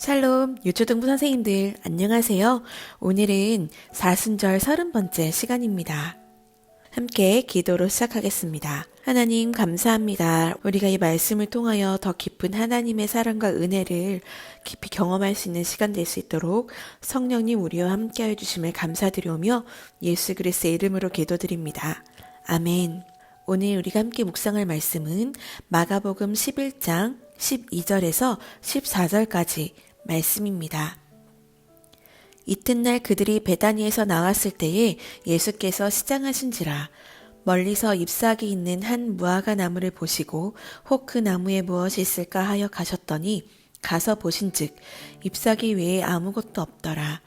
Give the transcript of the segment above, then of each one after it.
샬롬 유초등부 선생님들 안녕하세요. 오늘은 사순절 서른 번째 시간입니다. 함께 기도로 시작하겠습니다. 하나님 감사합니다. 우리가 이 말씀을 통하여 더 깊은 하나님의 사랑과 은혜를 깊이 경험할 수 있는 시간 될 수 있도록 성령님 우리와 함께 해 주심을 감사드리오며 예수 그리스도의 이름으로 기도드립니다. 아멘. 오늘 우리가 함께 묵상할 말씀은 마가복음 11장 12절에서 14절까지 말씀입니다. 이튿날 그들이 베다니에서 나왔을 때에 예수께서 시장하신지라 멀리서 잎사귀 있는 한 무화과 나무를 보시고 혹 그 나무에 무엇이 있을까 하여 가셨더니 가서 보신즉 잎사귀 외에 아무것도 없더라.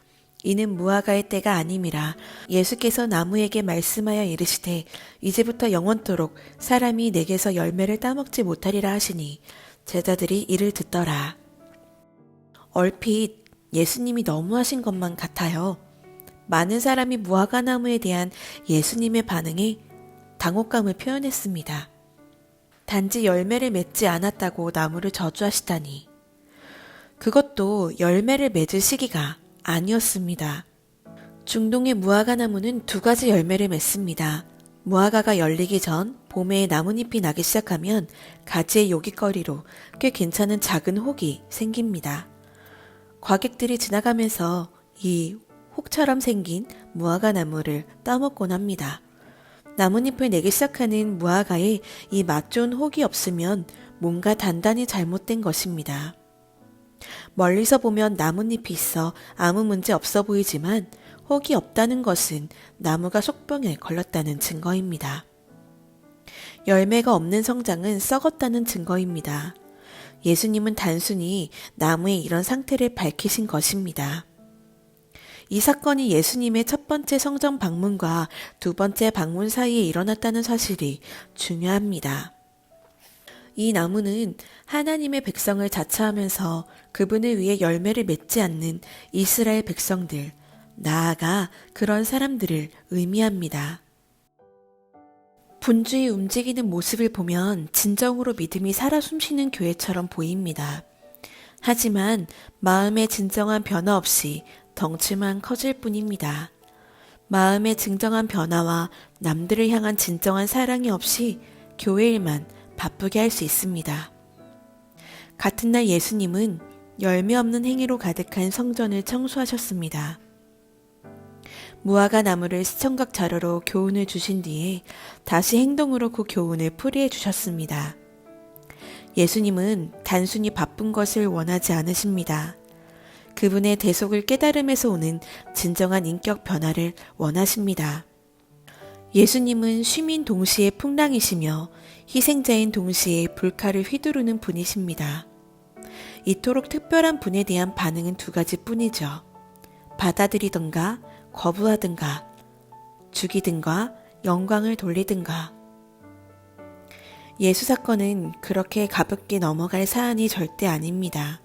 이는 무화과의 때가 아님이라 예수께서 나무에게 말씀하여 이르시되 이제부터 영원토록 사람이 내게서 열매를 따먹지 못하리라 하시니 제자들이 이를 듣더라. 얼핏 예수님이 너무하신 것만 같아요. 많은 사람이 무화과 나무에 대한 예수님의 반응에 당혹감을 표현했습니다. 단지 열매를 맺지 않았다고 나무를 저주하시다니. 그것도 열매를 맺을 시기가 아니었습니다. 중동의 무화과 나무는 두 가지 열매를 맺습니다. 무화과가 열리기 전 봄에 나뭇잎이 나기 시작하면 가지의 요깃거리로 꽤 괜찮은 작은 혹이 생깁니다. 과객들이 지나가면서 이 혹처럼 생긴 무화과 나무를 따먹곤 합니다. 나뭇잎을 내기 시작하는 무화과에 이 맛 좋은 혹이 없으면 뭔가 단단히 잘못된 것입니다. 멀리서 보면 나뭇잎이 있어 아무 문제 없어 보이지만 혹이 없다는 것은 나무가 속병에 걸렸다는 증거입니다. 열매가 없는 성장은 썩었다는 증거입니다. 예수님은 단순히 나무의 이런 상태를 밝히신 것입니다. 이 사건이 예수님의 첫 번째 성전 방문과 두 번째 방문 사이에 일어났다는 사실이 중요합니다. 이 나무는 하나님의 백성을 자처하면서 그분을 위해 열매를 맺지 않는 이스라엘 백성들, 나아가 그런 사람들을 의미합니다. 분주히 움직이는 모습을 보면 진정으로 믿음이 살아 숨쉬는 교회처럼 보입니다. 하지만 마음의 진정한 변화 없이 덩치만 커질 뿐입니다. 마음의 진정한 변화와 남들을 향한 진정한 사랑이 없이 교회 일만 바쁘게 할 수 있습니다. 같은 날 예수님은 열매 없는 행위로 가득한 성전을 청소하셨습니다. 무화과 나무를 시청각 자료로 교훈을 주신 뒤에 다시 행동으로 그 교훈을 풀이해 주셨습니다. 예수님은 단순히 바쁜 것을 원하지 않으십니다. 그분의 대속을 깨달음에서 오는 진정한 인격 변화를 원하십니다. 예수님은 쉬민 동시에 풍랑이시며 희생자인 동시에 불칼을 휘두르는 분이십니다. 이토록 특별한 분에 대한 반응은 두 가지 뿐이죠. 받아들이던가 거부하든가 죽이든가 영광을 돌리든가 예수 사건은 그렇게 가볍게 넘어갈 사안이 절대 아닙니다.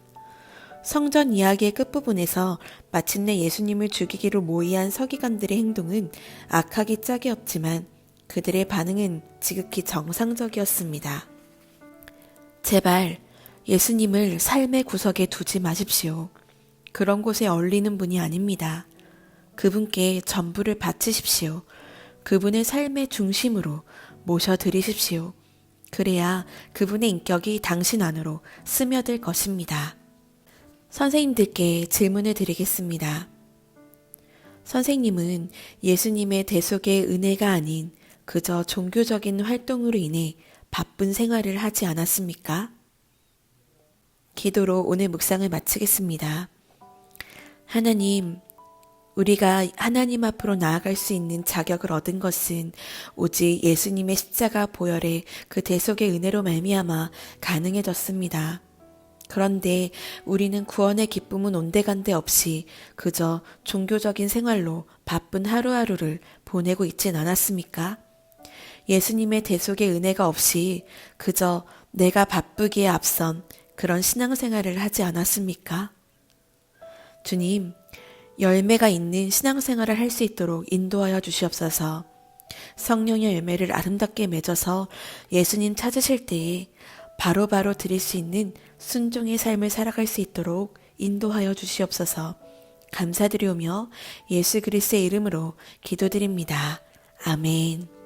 성전 이야기의 끝부분에서 마침내 예수님을 죽이기로 모의한 서기관들의 행동은 악하기 짝이 없지만 그들의 반응은 지극히 정상적이었습니다. 제발 예수님을 삶의 구석에 두지 마십시오. 그런 곳에 얼리는 분이 아닙니다. 그분께 전부를 바치십시오. 그분의 삶의 중심으로 모셔드리십시오. 그래야 그분의 인격이 당신 안으로 스며들 것입니다. 선생님들께 질문을 드리겠습니다. 선생님은 예수님의 대속의 은혜가 아닌 그저 종교적인 활동으로 인해 바쁜 생활을 하지 않았습니까? 기도로 오늘 묵상을 마치겠습니다. 하나님, 우리가 하나님 앞으로 나아갈 수 있는 자격을 얻은 것은 오직 예수님의 십자가 보혈의 그 대속의 은혜로 말미암아 가능해졌습니다. 그런데 우리는 구원의 기쁨은 온데간데 없이 그저 종교적인 생활로 바쁜 하루하루를 보내고 있진 않았습니까? 예수님의 대속의 은혜가 없이 그저 내가 바쁘기에 앞선 그런 신앙생활을 하지 않았습니까? 주님, 열매가 있는 신앙생활을 할 수 있도록 인도하여 주시옵소서. 성령의 열매를 아름답게 맺어서 예수님 찾으실 때에 바로 바로 드릴 수 있는 순종의 삶을 살아갈 수 있도록 인도하여 주시옵소서 감사드리오며 예수 그리스의 이름으로 기도드립니다. 아멘.